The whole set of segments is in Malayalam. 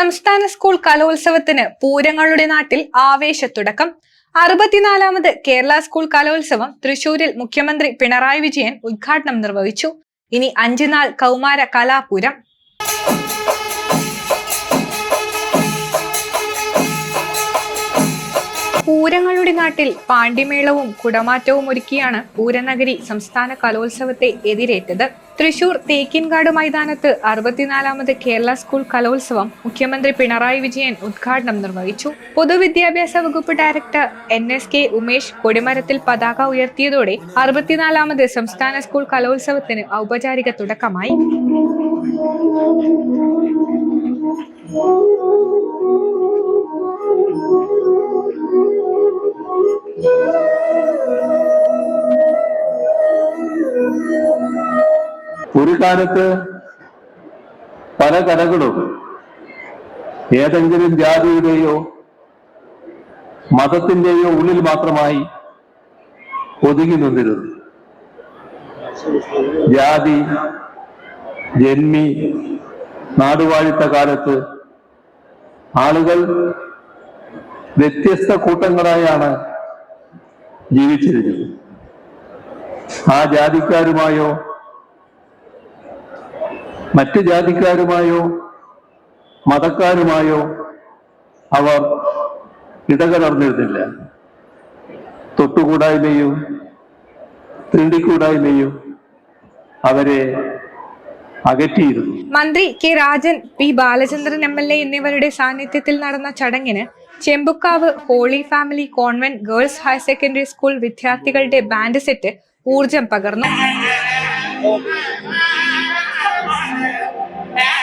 സംസ്ഥാന സ്കൂൾ കലോത്സവത്തിന് പൂരങ്ങളുടെ നാട്ടിൽ ആവേശ തുടക്കം അറുപത്തിനാലാമത് കേരള സ്കൂൾ കലോത്സവം തൃശൂരിൽ മുഖ്യമന്ത്രി പിണറായി വിജയൻ ഉദ്ഘാടനം നിർവഹിച്ചു. ഇനി അഞ്ചു നാൾ കൗമാര കലാപൂരം. പൂരങ്ങളുടെ നാട്ടിൽ പാണ്ഡിമേളവും കുടമാറ്റവും ഒരുക്കിയാണ് പൂരനഗരി സംസ്ഥാന കലോത്സവത്തെ എതിരേറ്റത്. തൃശൂർ തേക്കിൻകാട് മൈതാനത്ത് അറുപത്തിനാലാമത് കേരള സ്കൂൾ കലോത്സവം മുഖ്യമന്ത്രി പിണറായി വിജയൻ ഉദ്ഘാടനം നിർവഹിച്ചു. പൊതുവിദ്യാഭ്യാസ വകുപ്പ് director N S K Umesh കൊടിമരത്തിൽ പതാക ഉയർത്തിയതോടെ അറുപത്തിനാലാമത് സംസ്ഥാന സ്കൂൾ കലോത്സവത്തിന് ഔപചാരിക തുടക്കമായി. ഒരു കാലത്ത് പല കലകളും ഏതെങ്കിലും ജാതിയുടെയോ മതത്തിന്റെയോ ഉള്ളിൽ മാത്രമായി ഒതുങ്ങി നിന്നിരുന്നു. ജാതി ജന്മി നാടുവാഴിത്ത കാലത്ത് ആളുകൾ വ്യത്യസ്ത കൂട്ടങ്ങളായാണ് ജീവിച്ചിരുന്നത്. ആ ജാതിക്കാരുമായോ മറ്റ് ജാതിക്കാരുമായോ മതക്കാരുമായോ അവർ ഇടകലർന്നിരുന്നില്ല. തൊട്ടുകൂടായ്മയും തീണ്ടിക്കൂടായ്മയും അവരെ അകറ്റിയിരുന്നു. മന്ത്രി K Rajan P Balachandran M L A എന്നിവരുടെ സാന്നിധ്യത്തിൽ നടന്ന ചടങ്ങിന് Chembukkavu holy family convent girls higher secondary school വിദ്യാർത്ഥികളുടെ ബാൻഡ് സെറ്റ് ഊർജം പകർന്നു.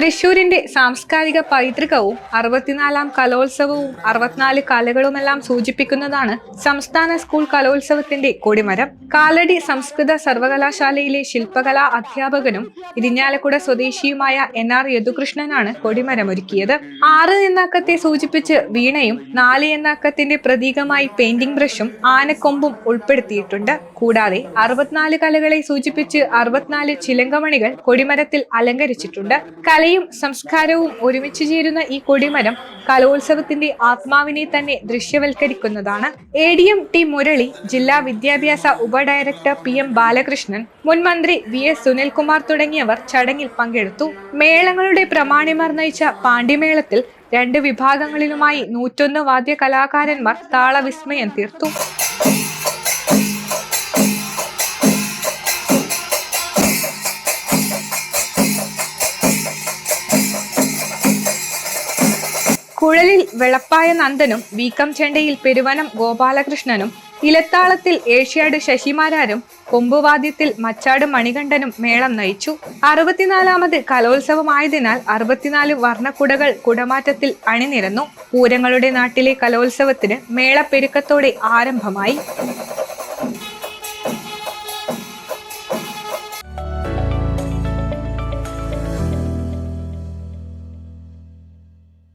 തൃശൂരിന്റെ സാംസ്കാരിക പൈതൃകവും അറുപത്തിനാലാം കലോത്സവവും അറുപത്തിനാല് കലകളുമെല്ലാം സൂചിപ്പിക്കുന്നതാണ് സംസ്ഥാന സ്കൂൾ കലോത്സവത്തിന്റെ കൊടിമരം. കാലടി സംസ്കൃത സർവകലാശാലയിലെ ശില്പകലാ അധ്യാപകനും ഇരിഞ്ഞാലക്കുട സ്വദേശിയുമായ എൻ ആർ യദുകൃഷ്ണനാണ് കൊടിമരം ഒരുക്കിയത് ആറ് എന്നക്കത്തെ സൂചിപ്പിച്ച് വീണയും നാല് എന്നക്കത്തിന്റെ പ്രതീകമായി പെയിന്റിംഗ് ബ്രഷും ആനക്കൊമ്പും ഉൾപ്പെടുത്തിയിട്ടുണ്ട്. കൂടാതെ അറുപത്തിനാല് കലകളെ സൂചിപ്പിച്ച് അറുപത്തിനാല് ചിലങ്കമണികൾ കൊടിമരത്തിൽ അലങ്കരിച്ചിട്ടുണ്ട്. കലയും സംസ്കാരവും ഒരുമിച്ച് ചേരുന്ന ഈ കൊടിമരം കലോത്സവത്തിന്റെ ആത്മാവിനെ തന്നെ ദൃശ്യവൽക്കരിക്കുന്നതാണ്. A D M T Murali ജില്ലാ വിദ്യാഭ്യാസ ഉപഡയറക്ടർ പി എം ബാലകൃഷ്ണൻ മുൻ മന്ത്രി വി എസ് സുനിൽകുമാർ തുടങ്ങിയവർ ചടങ്ങിൽ പങ്കെടുത്തു. മേളങ്ങളുടെ പ്രമാണിമാർ നയിച്ച പാണ്ഡിമേളത്തിൽ രണ്ട് വിഭാഗങ്ങളിലുമായി നൂറ്റൊന്ന് വാദ്യ കലാകാരന്മാർ താളവിസ്മയം തീർത്തു. കുഴലിൽ വെളപ്പായ നന്ദനും വീക്കം ചെണ്ടയിൽ പെരുവനം ഗോപാലകൃഷ്ണനും ഇലത്താളത്തിൽ ഏഷ്യാട് ശശിമാരാരും കൊമ്പുവാദ്യത്തിൽ മച്ചാട് മണികണ്ഠനും മേളം നയിച്ചു. അറുപത്തിനാലാമത് കലോത്സവമായതിനാൽ അറുപത്തിനാല് വർണക്കുടകൾ കുടമാറ്റത്തിൽ അണിനിരന്നു. പൂരങ്ങളുടെ നാട്ടിലെ കലോത്സവത്തിന് മേളപ്പെരുക്കത്തോടെ ആരംഭമായി.